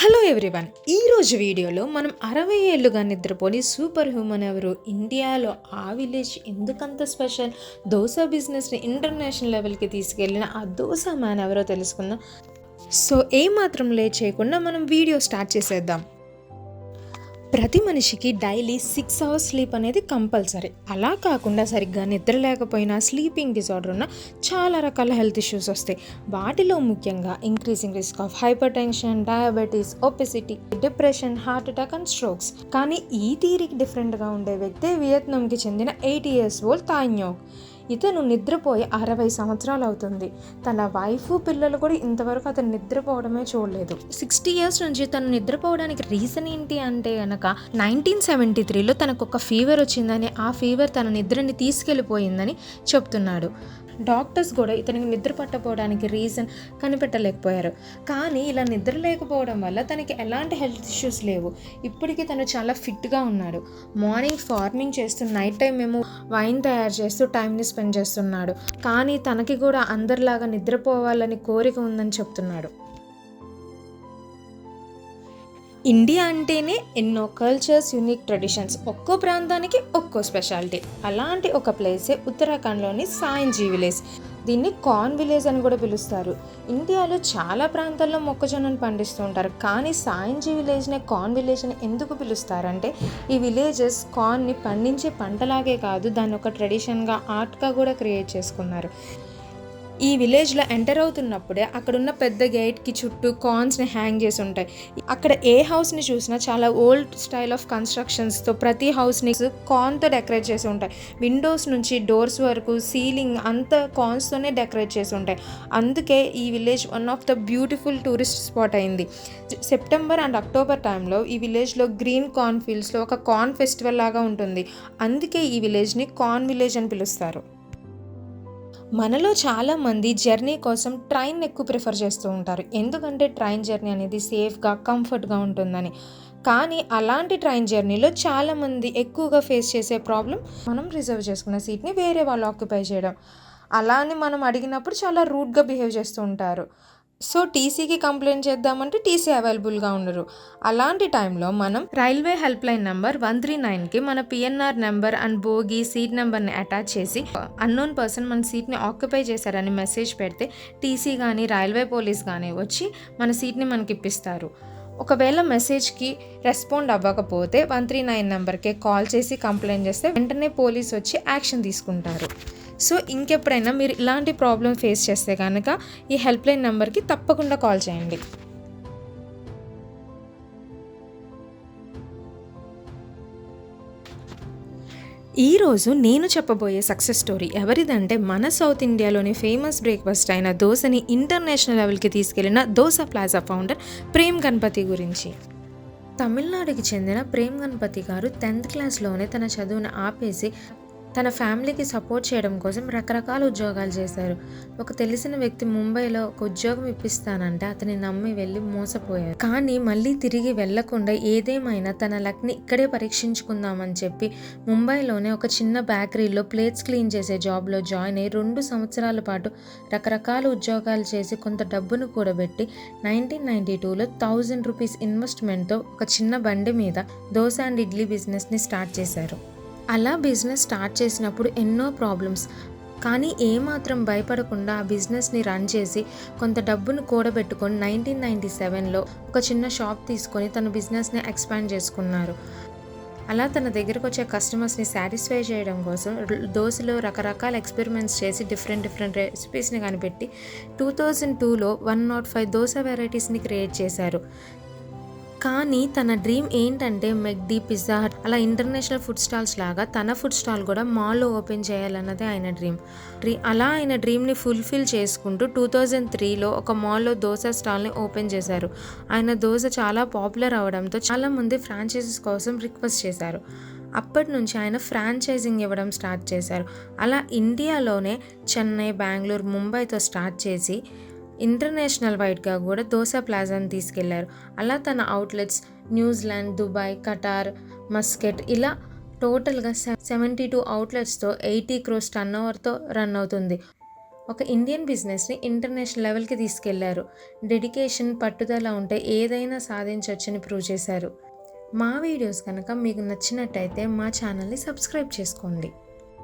Hello everyone. ఈరోజు వీడియోలో మనం అరవై ఏళ్ళుగా నిద్రపోని సూపర్ హ్యూమన్ ఎవరు? ఇండియాలో ఆ విలేజ్ ఎందుకంత స్పెషల్? దోశ బిజినెస్ని ఇంటర్నేషనల్ లెవెల్కి తీసుకెళ్ళిన ఆ దోశ మ్యాన్ ఎవరో తెలుసుకుందాం. సో ఏమాత్రం లేట్ చేయకుండా మనం వీడియో స్టార్ట్ చేసేద్దాం. ప్రతి మనిషికి డైలీ సిక్స్ అవర్స్ స్లీప్ అనేది కంపల్సరీ. అలా కాకుండా సరిగ్గా నిద్ర లేకపోయినా స్లీపింగ్ డిజార్డర్ ఉన్న చాలా రకాల హెల్త్ ఇష్యూస్ వస్తాయి. వాటిలో ముఖ్యంగా increasing risk of hypertension diabetes obesity depression heart attack and strokes. కానీ ఈ థీరీకి డిఫరెంట్గా ఉండే వ్యక్తే వియత్నాంకి చెందిన ఎయిటీ ఇయర్స్ ఓల్డ్ తాన్యోక్ ఇతను నిద్రపోయి అరవై సంవత్సరాలు అవుతుంది. తన వైఫ్ పిల్లలు కూడా ఇంతవరకు అతను నిద్రపోవడమే చూడలేదు. సిక్స్టీ ఇయర్స్ నుంచి తను నిద్రపోవడానికి రీజన్ ఏంటి అంటే కనుక నైన్టీన్ సెవెంటీ త్రీలో తనకు ఒక ఫీవర్ వచ్చిందని ఆ ఫీవర్ తన నిద్రని తీసుకెళ్ళిపోయిందని చెప్తున్నాడు. డాక్టర్స్ కూడా ఇతనికి నిద్ర పట్టపోవడానికి రీజన్ కనిపెట్టలేకపోయారు. కానీ ఇలా నిద్ర లేకపోవడం వల్ల తనకి ఎలాంటి హెల్త్ ఇష్యూస్ లేవు. ఇప్పటికీ తను చాలా ఫిట్గా ఉన్నాడు. మార్నింగ్ ఫార్మింగ్ చేస్తూ నైట్ టైం మేము వైన్ తయారు చేస్తూ టైంని స్పెండ్ చేస్తున్నాడు. కానీ తనకి కూడా అందరిలాగా నిద్రపోవాలని కోరిక ఉందని చెప్తున్నాడు. ఇండియా అంటేనే ఎన్నో కల్చర్స్ యూనిక్ ట్రెడిషన్స్ ఒక్కో ప్రాంతానికి ఒక్కో స్పెషాలిటీ అలాంటి ఒక ప్లేసే ఉత్తరాఖండ్లోని సాయంజీ విలేజ్. దీన్ని కార్న్ విలేజ్ అని కూడా పిలుస్తారు. ఇండియాలో చాలా ప్రాంతాల్లో మొక్కజొన్నను పండిస్తూ ఉంటారు. కానీ సాయంజీ విలేజ్నే కార్న్ విలేజ్ అని ఎందుకు పిలుస్తారంటే ఈ విలేజెస్ కార్న్ని పండించే పంటలాగే కాదు దాన్ని ఒక ట్రెడిషన్గా ఆర్ట్గా కూడా క్రియేట్ చేసుకున్నారు. ఈ విలేజ్లో ఎంటర్ అవుతున్నప్పుడే అక్కడున్న పెద్ద గేట్కి చుట్టూ కార్న్స్ని హ్యాంగ్ చేసి ఉంటాయి. అక్కడ ఏ హౌస్ని చూసినా చాలా ఓల్డ్ స్టైల్ ఆఫ్ కన్స్ట్రక్షన్స్తో ప్రతి హౌస్ని కార్న్తో డెకరేట్ చేసి ఉంటాయి. విండోస్ నుంచి డోర్స్ వరకు సీలింగ్ అంతా కార్న్స్తోనే డెకరేట్ చేసి ఉంటాయి. అందుకే ఈ village one of the beautiful tourist spot అయింది. సెప్టెంబర్ అండ్ అక్టోబర్ టైంలో ఈ విలేజ్లో గ్రీన్ కార్న్ ఫీల్డ్స్లో ఒక కార్న్ ఫెస్టివల్ లాగా ఉంటుంది. అందుకే ఈ విలేజ్ని కార్న్ విలేజ్ అని పిలుస్తారు. మనలో చాలామంది జర్నీ కోసం ట్రైన్ ఎక్కువ ప్రిఫర్ చేస్తూ ఉంటారు. ఎందుకంటే ట్రైన్ జర్నీ అనేది సేఫ్గా కంఫర్ట్గా ఉంటుందని. కానీ అలాంటి ట్రైన్ జర్నీలో చాలామంది ఎక్కువగా ఫేస్ చేసే ప్రాబ్లం మనం రిజర్వ్ చేసుకున్న సీట్ని వేరే వాళ్ళు ఆక్యుపై చేయడం. అలా అని మనం అడిగినప్పుడు చాలా రూడ్గా బిహేవ్ చేస్తూ ఉంటారు. సో టీసీకి కంప్లైంట్ చేద్దామంటే టీసీ అవైలబుల్గా ఉండరు. అలాంటి టైంలో మనం railway help line number one three నైన్కి మన PNR number and bogie seat నెంబర్ని అటాచ్ చేసి అన్నోన్ పర్సన్ మన సీట్ని ఆక్యుపై చేశారని మెసేజ్ పెడితే టీసీ కానీ రైల్వే పోలీస్ కానీ వచ్చి మన సీట్ని మనకి ఇప్పిస్తారు. ఒకవేళ మెసేజ్కి రెస్పాండ్ అవ్వకపోతే వన్ త్రీ నైన్ నెంబర్కే కాల్ చేసి కంప్లైంట్ చేస్తే వెంటనే పోలీస్ వచ్చి యాక్షన్ తీసుకుంటారు. సో ఇంకెప్పుడైనా మీరు ఇలాంటి ప్రాబ్లం ఫేస్ చేస్తే కనుక ఈ హెల్ప్ లైన్ నెంబర్కి తప్పకుండా కాల్ చేయండి. ఈరోజు నేను చెప్పబోయే సక్సెస్ స్టోరీ ఎవరిదంటే మన సౌత్ ఇండియాలోని ఫేమస్ బ్రేక్ఫాస్ట్ అయిన దోశని ఇంటర్నేషనల్ లెవెల్కి తీసుకెళ్ళిన దోశ ప్లాజా ఫౌండర్ ప్రేమ్ గణపతి గురించి. తమిళనాడుకి చెందిన ప్రేమ్ గణపతి గారు టెన్త్ క్లాస్లోనే తన చదువును ఆపేసి తన ఫ్యామిలీకి సపోర్ట్ చేయడం కోసం రకరకాల ఉద్యోగాలు చేశారు. ఒక తెలిసిన వ్యక్తి ముంబైలో ఒక ఉద్యోగం ఇప్పిస్తానంటే అతని నమ్మి వెళ్ళి మోసపోయారు. కానీ మళ్ళీ తిరిగి వెళ్ళకుండా ఏదేమైనా తన లక్ని ఇక్కడే పరీక్షించుకుందామని చెప్పి ముంబైలోనే ఒక చిన్న బేకరీలో ప్లేట్స్ క్లీన్ చేసే జాబ్లో జాయిన్ అయ్యి రెండు సంవత్సరాల పాటు రకరకాల ఉద్యోగాలు చేసి కొంత డబ్బును కూడబెట్టి నైన్టీన్ నైన్టీ టూలో థౌజండ్ రూపీస్ ఇన్వెస్ట్మెంట్తో ఒక చిన్న బండి మీద దోశ అండ్ ఇడ్లీ బిజినెస్ని స్టార్ట్ చేశారు. అలా బిజినెస్ స్టార్ట్ చేసినప్పుడు ఎన్నో ప్రాబ్లమ్స్. కానీ ఏమాత్రం భయపడకుండా ఆ బిజినెస్ని రన్ చేసి కొంత డబ్బును కూడబెట్టుకొని నైన్టీన్ నైంటీ సెవెన్లో ఒక చిన్న షాప్ తీసుకొని తన బిజినెస్ని ఎక్స్పాండ్ చేసుకున్నారు. అలా తన దగ్గరకు వచ్చే కస్టమర్స్ని సాటిస్ఫై చేయడం కోసం దోశలో రకరకాల ఎక్స్పెరిమెంట్స్ చేసి డిఫరెంట్ డిఫరెంట్ రెసిపీస్ని కనిపెట్టి టూ థౌజండ్ టూలో వన్ నాట్ ఫైవ్ దోశ వెరైటీస్ని క్రియేట్ చేశారు. కానీ తన డ్రీమ్ ఏంటంటే మెక్డీ పిజ్జా హట్ అలా ఇంటర్నేషనల్ ఫుడ్ స్టాల్స్ లాగా తన ఫుడ్ స్టాల్ కూడా మాల్లో ఓపెన్ చేయాలన్నదే ఆయన డ్రీమ్ డ్రీ అలా ఆయన డ్రీమ్ని ఫుల్ఫిల్ చేసుకుంటూ టూ థౌజండ్ త్రీలో ఒక మాల్లో దోశ స్టాల్ని ఓపెన్ చేశారు. ఆయన దోశ చాలా పాపులర్ అవడంతో చాలామంది ఫ్రాంచైజీస్ కోసం రిక్వెస్ట్ చేశారు. అప్పటి నుంచి ఆయన ఫ్రాంచైజింగ్ ఇవ్వడం స్టార్ట్ చేశారు. అలా ఇండియాలోనే చెన్నై బెంగళూరు ముంబైతో స్టార్ట్ చేసి ఇంటర్నేషనల్ వైడ్గా కూడా దోశ ప్లాజాని తీసుకెళ్ళారు. అలా తన outlets New Zealand Dubai Qatar Muscat ఇలా టోటల్గా సెవెంటీ టూ అవుట్లెట్స్తో ఎయిటీ క్రోస్ టర్న్ ఓవర్తో రన్ అవుతుంది. ఒక ఇండియన్ బిజినెస్ని ఇంటర్నేషనల్ లెవెల్కి తీసుకెళ్ళారు. డెడికేషన్ పట్టుదల ఉంటే ఏదైనా సాధించవచ్చని ప్రూవ్ చేశారు. మా వీడియోస్ కనుక మీకు నచ్చినట్టయితే మా ఛానల్ని సబ్స్క్రైబ్ చేసుకోండి.